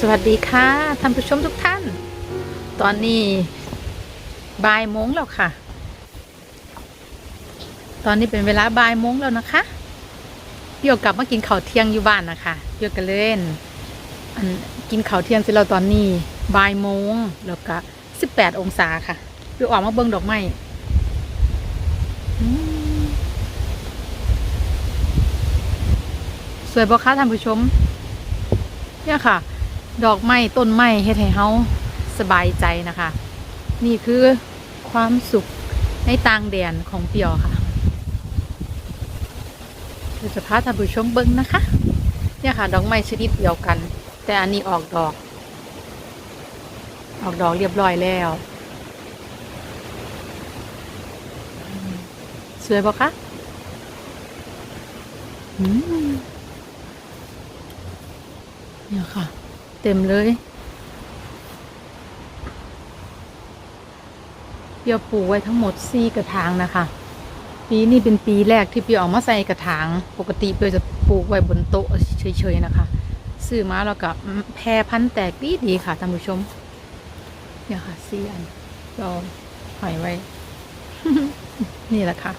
สวัสดีค่ะท่านผู้ชมทุกท่าน ตอนนี้บ่ายโมงแล้วค่ะ ตอนนี้เป็นเวลาบ่ายโมงแล้วนะคะเพี่ยวกลับมากินข้าวเที่ยงอยู่บ้านนะคะเพี่ยวก็เล่นอันกินข้าวเที่ยงเสร็จแล้วตอนนี้บ่ายโมงแล้วก็สิบแปดองศาค่ะเพี่ยวออกมาเบิ่งดอกไม้สวยบ่คะท่านผู้ชม เนี่ยค่ะ ดอกไม้ต้นไม้เฮ็ดให้เฮาสบายใจนะคะ นี่คือความสุขในต่างแดนของเปียวค่ะเดี๋ยวจะพาท่านผู้ชมเบิ้งนะคะ เนี่ยค่ะ ดอกไม้ชนิดเดียวกัน แต่อันนี้ออกดอก ออกดอกเรียบร้อยแล้วสวยปะคะเนี่ยค่ะ เต็มเลย เปียวปลูกไว้ทั้งหมดสี่กระถางนะคะ ปีนี้เป็นปีแรกที่เปียวเอามาใส่กระถาง ปกติเปียวจะปลูกไว้บนโต๊ะเฉยๆนะคะ ซื้อมาแล้วก็แพรพันธุ์แตกดีดีค่ะท่านผู้ชม เนี่ยค่ะสี่อันเราหอยไว้ นี่แหละค่ะ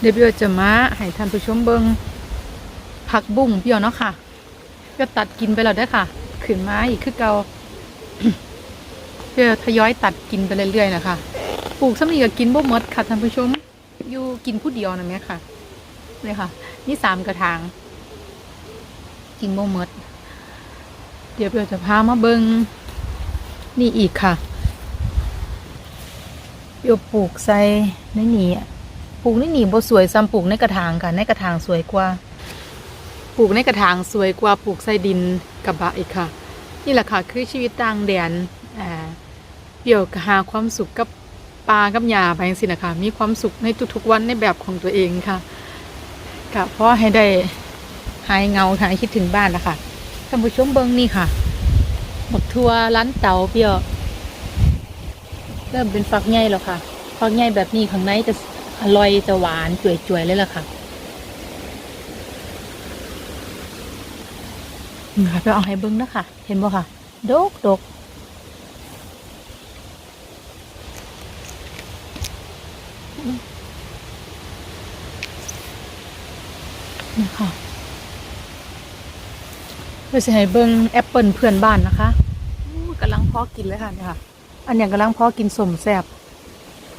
เดี๋ยวเปียวจะมาให้ท่านผู้ชมเบิงผักบุ้งเปียวเนาะค่ะก็ตัดกินไปแล้วได้ค่ะ ขึ้นมาอีกคือเกาเพื่อทยอยตัดกินไปเรื่อยๆนะคะปลูกสมีกับกินบ่หมดค่ะท่านผู้ชม อยู่กินผู้เดียวนะแม่ค่ะนี่ค่ะ นี่สามกระถาง กินบ่หมด เดี๋ยวเราจะพามาเบิงนี่อีกค่ะเดี๋ยวปลูกใส่ในนี่อะปลูกในนี่บ่สวยซ้ำปลูกในกระถางค่ะในกระถางสวยกว่า ปลูกในกระถางสวยกว่าปลูกใส่ดินกระบะอีกค่ะ นี่แหละค่ะคือชีวิตต่างแดนอ่าเปี่ยวกับหาความสุขกับปลากับหญ้าไปสินะคะมีความสุขในทุกๆวันในแบบของตัวเองค่ะกะเพราะให้ได้หายเงาหายคิดถึงบ้านนะคะท่านผู้ชมเบิ้งนี่ค่ะหมกทัวร้านเต๋าเปียวเริ่มเป็นฝักใหญ่แล้วค่ะฝักใหญ่แบบนี้ข้างในจะอร่อยจะหวานจ่วยๆเลยล่ะค่ะ ค่ะไปเอาให้เบิ้งนะคะเห็นบ่ค่ะ ดกดกนี่ค่ะเราจะให้เบิ้งแอปเปิลเพื่อนบ้านนะคะอู้กำลังเพอกินเลยค่ะเนี่ยค่ะ อันเนี้ยกำลังเพอกินสมแซบ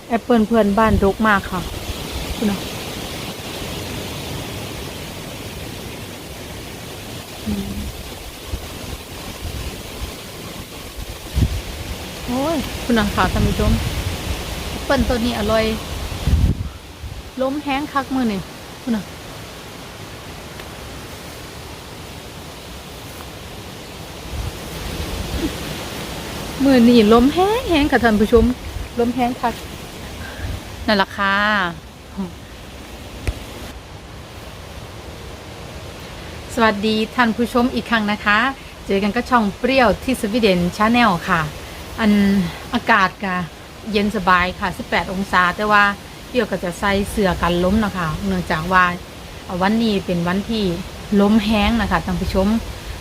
แอปเปิลเพื่อนบ้านดกมากค่ะคุณนะอืม โอ้ยคุณนังขาท่านผู้ชมปเปิ้ลตัวนี้อร่อย ล้มแห้งคักมือนี่คุณน่ะมือนี่ล้มแห้งแห้งค่ะท่านผู้ชมล้มแห้งคักนั่นราคาสวัสดีท่านผู้ชมอีกครั้งนะคะ เจอกันก็ช่องเปรี้ยวที่สวีเดนชาแนลค่ะ อันอากาศก็เย็นสบายค่ะ 18 องศา แต่ว่าเปรี้ยวก็จะใส่เสื้อกันล้มนะคะเนื่องจากว่าวันนี้เป็นวันที่ล้มแห้งนะคะท่านผู้ชม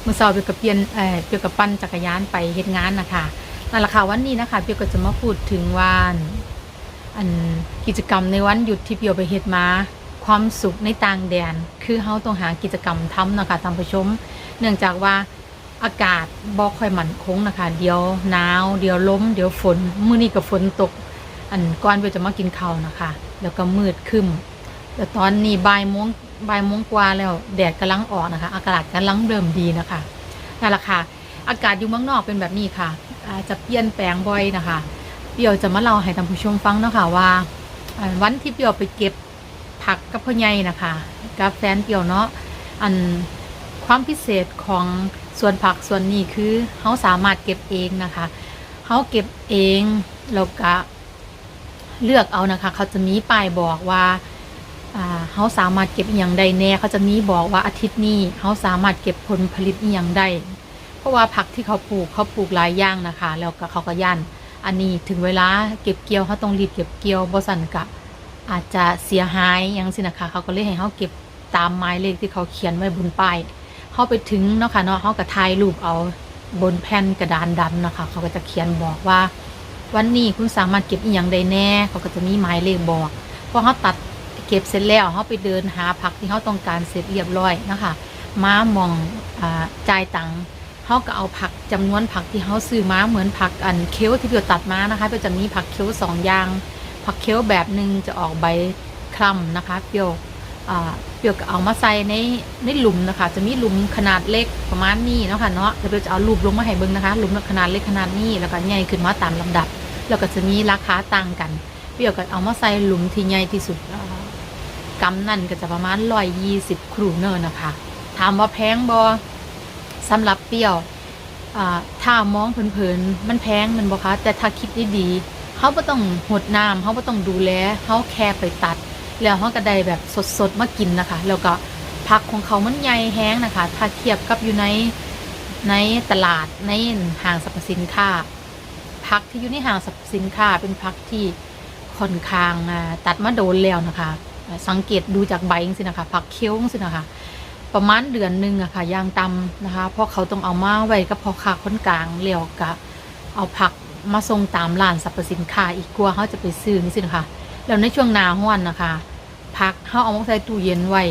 เมื่อเช้าเปรี้ยกับเปลี่ยนเอ่อเปรี้ยกับปั่นจักรยานไปเฮ็ดงานนะคะนั่นแหละค่ะวันนี้นะคะเปรี้ยก็จะมาพูดถึงว่าอันกิจกรรมในวันหยุดที่เปรี้ยไปเฮ็ดมาความสุขในต่างแดน คือเฮาต้องหากิจกรรมทำนะคะท่านผู้ชม เนื่องจากว่า อากาศบ่ค่อยมั่นคงนะคะ เดี๋ยวหนาวเดี๋ยวล้มเดี๋ยวฝนมื้อนี้ก็ฝนตก อันก่อนเบลจะมากินข้าวนะคะ แล้วก็มืดครึมแล้วตอนนี้บ่ายโมงบ่ายโมงกว่าแล้วแดดกำลังออกนะคะ อากาศกำลังเริ่มดีนะคะนั่นแหละค่ะ อากาศอยู่เมืองนอกเป็นแบบนี้ค่ะ อาจจะเปลี่ยนแปลงบ่อยนะคะเปียวจะมาเล่าให้ท่านผู้ชมฟังเนาะคะว่าอ่าวันที่เปียวไปเก็บผักกับพ่อใหญ่นะคะ กับแฟนเปียวเนาะอันความพิเศษของ ส่วนผักส่วนนี้คือเขาสามารถเก็บเองนะคะเขาเก็บเองแล้วก็เลือกเอานะคะ เขาจะมีป้ายบอกว่าเขาสามารถเก็บอย่างใดแน่เขาจะมีบอกว่าอาทิตย์นี้เขาสามารถเก็บผลผลิตอย่างใดเพราะว่าผักที่เขาปลูกเขาปลูกหลายอย่างนะคะ แล้วก็เขาก็ย่านอันนี้ถึงเวลาเก็บเกี่ยวเขาต้องรีบเก็บเกี่ยวบสันกะอาจจะเสียหายอยังสินะคะ เขาก็เลยให้เขาเก็บตามหมายเลขที่เขาเขียนไว้บนป้าย เข้าไปถึงเนาะค่ะเนาะเขาก็ถ่ายรูปเอาบนแผ่นกระดานดำนะคะเขาก็จะเขียนบอกว่า วันนี้คุณสามารถเก็บอีหยังได้แน่ เขาก็จะมีหมายเลขบอกพอเขาตัดเก็บเสร็จแล้วเขาไปเดินหาผักที่เขาต้องการเสร็จเรียบร้อยนะคะม้ามองอจ่ายตังค์เขาก็เอาผักจำนวนผักที่เขาซื้อมาเหมือนผักอันเคี้ยวที่เปียวตัดมานะคะเปียวจะมีผักเคี้ยวสองอย่างผักเคี้ยวแบบหนึ่งจะออกใบคล้ำนะคะเปียว เปียวก็เอามาใส่ในในหลุมนะคะ จะมีหลุมขนาดเล็กประมาณนี้เนาะค่ะเนาะแล้วเปียวจะเอารูปลงมาให้เบิ่งนะคะหลุมขนาดเล็กขนาดนี้แล้วก็ใหญ่ขึ้นมาตามลำดับ แล้วก็จะมีราคาต่างกันเปียวก็เอามาใส่หลุมที่ใหญ่ที่สุดอ่ากำนั่นก็จะประมาณร้อยยี่สิบครูเนอร์นะคะ ถามว่าแพงบอสำหรับเปรี้ยวอ่าถ้ามองเผินๆมันแพงมันบอคะแต่ถ้าคิดดีๆเขาไม่ต้องหดน้ำเขาไม่ต้องดูแลเขาแค่ไปตัด แล้วเขาก็ได้แบบสดๆมากินนะคะ แล้วก็ผักของเขามันใหญ่แห้งนะคะ ถ้าเทียบกับอยู่ในในตลาดในห้างสรรพสินค้าผักที่อยู่ในห้างสรรพสินค้าเป็นผักที่ค่อนข้างตัดมาโดนแล้วนะคะ สังเกตดูจากใบงสินะคะผักเคี้ยวจังสินะคะ ประมาณเดือนหนึ่งอะค่ะย่างตำนะคะเพราะเขาต้องเอามาไว้กับพอค้าคนกลางเลี้ยวกะเอาผักมาส่งตามร้านสรรพสินค้าอีกกลัวเขาจะไปซื้อนี่สินะคะแล้วในช่วงนาห้อนนะคะ ผักเขาเอามาใส่ตู้เย็นไว้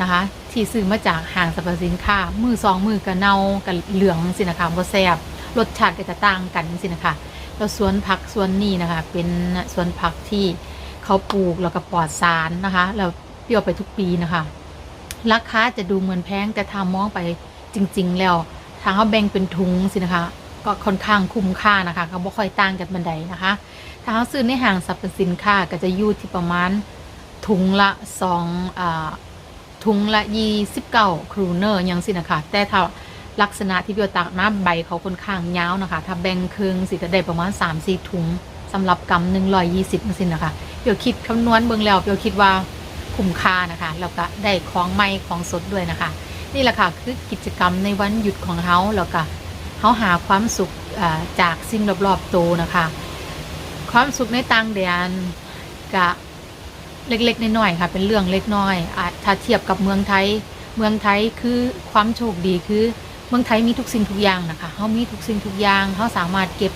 นะคะ ที่ซื้อมาจากห้างสรรพสินค้ามือสองมือกับเน่ากับเหลืองสินะคะบ่แซ่บรสชาติก็จะต่างกันสินะคะแล้วสวนผักสวนนี้นะคะ เป็นสวนผักที่เขาปลูกแล้วก็ปลอดสารนะคะแล้วเปรี้ยวไปทุกปีนะคะ ราคาจะดูเหมือนแพงแต่ถ้ามองไปจริง ๆ แล้วทางเขาแบ่งเป็นถุงสินะคะ ก็ค่อนข้างคุ้มค่านะคะ ก็บ่ค่อยต่างกันบันไดนะคะ ถ้าเขาซื้อในห้างสรรพสินค้าก็จะอยู่ที่ประมาณ ถุงละสองอ่าถุงละยี่สิบเก้าครูเนอร์ยังสินะคะ แต่ถ้าลักษณะที่เบียวตากมาใบเขาค่อนข้างยาวนะคะ ถ้าแบ่งครึ่งสิจะได้ประมาณ3 4ถุงสำหรับกำหนึ่งร้อยยี่สิบสินะคะเบียวคิดคำนวณเบิ่งแล้วเบียวคิดว่าคุ้มค่านะคะแล้วก็ได้ของใหม่ของสดด้วยนะคะ นี่แหละค่ะคือกิจกรรมในวันหยุดของเขาแล้วก็เขาหาความสุขจากสิ่งรอบๆตัวนะคะ ความสุขในต่างแดนกะ เล็กๆน้อยๆค่ะ เป็นเรื่องเล็กน้อยอาจถ้าเทียบกับเมืองไทย เมืองไทยคือความโชคดีคือ เมืองไทยมีทุกสิ่งทุกอย่างนะคะเขามีทุกสิ่งทุกอย่างเขาสามารถเก็บ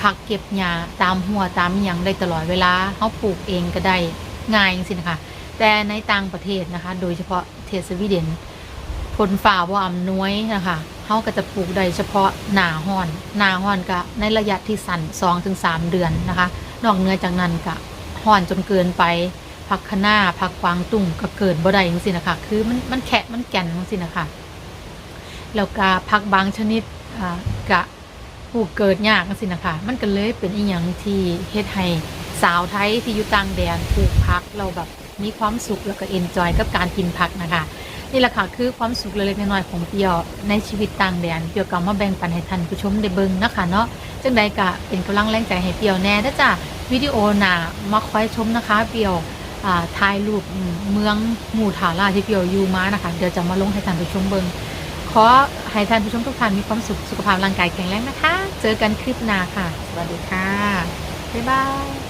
ผักเก็บหญ้าตามหัวตามอย่างได้ตลอดเวลาเขาปลูกเองก็ได้ง่ายจริงๆนะคะแต่ในต่างประเทศนะคะ โดยเฉพาะเทศสวีเดนฝนฝ่าว่าอำนวยนะคะเขาก็จะปลูกได้เฉพาะหนาห้อนหนาห้อนก็ในระยะที่สั้น2-3ถึง3เดือนนะคะ นอกเหนือจากนั้นก็ห้อนจนเกินไป ผักคะน้าผักกวางตุ้งก็เกิดบ่ได้จังซี่นะคะคือมันมันแขะมันแก่นจังซี่นะคะแล้วก็ผักบางชนิดอ่ากะปลูกเกิดยากจังซี่นะคะมันก็เลยเป็นอีหยังที่เฮ็ดให้สาวไทยที่อยู่ต่างแดนปลูกผักเราแบบมีความสุขแล้วก็เอนจอยกับการกินผักนะคะนี่แหละค่ะคือความสุขเล็กๆน้อยๆของเปียวในชีวิตต่างแดนเปียวก็เอามาแบ่งปันให้ท่านผู้ชมได้เบิ่งนะคะเนาะจังใดก็เป็นกำลังแรงใจให้เปียวแน่นะจ๊ะวิดีโอหนามาคอยชมนะคะเปียว ถ่ายรูปเมืองหมู่ถาราที่เปียวยูมานะคะ เดี๋ยวจะมาลงให้ท่านผู้ชมเบิงขอให้ท่านผู้ชมทุกท่านมีความสุขสุขภาพร่างกายแข็งแรงนะคะ เจอกันคลิปหน้าค่ะ สวัสดีค่ะ บ๊ายบาย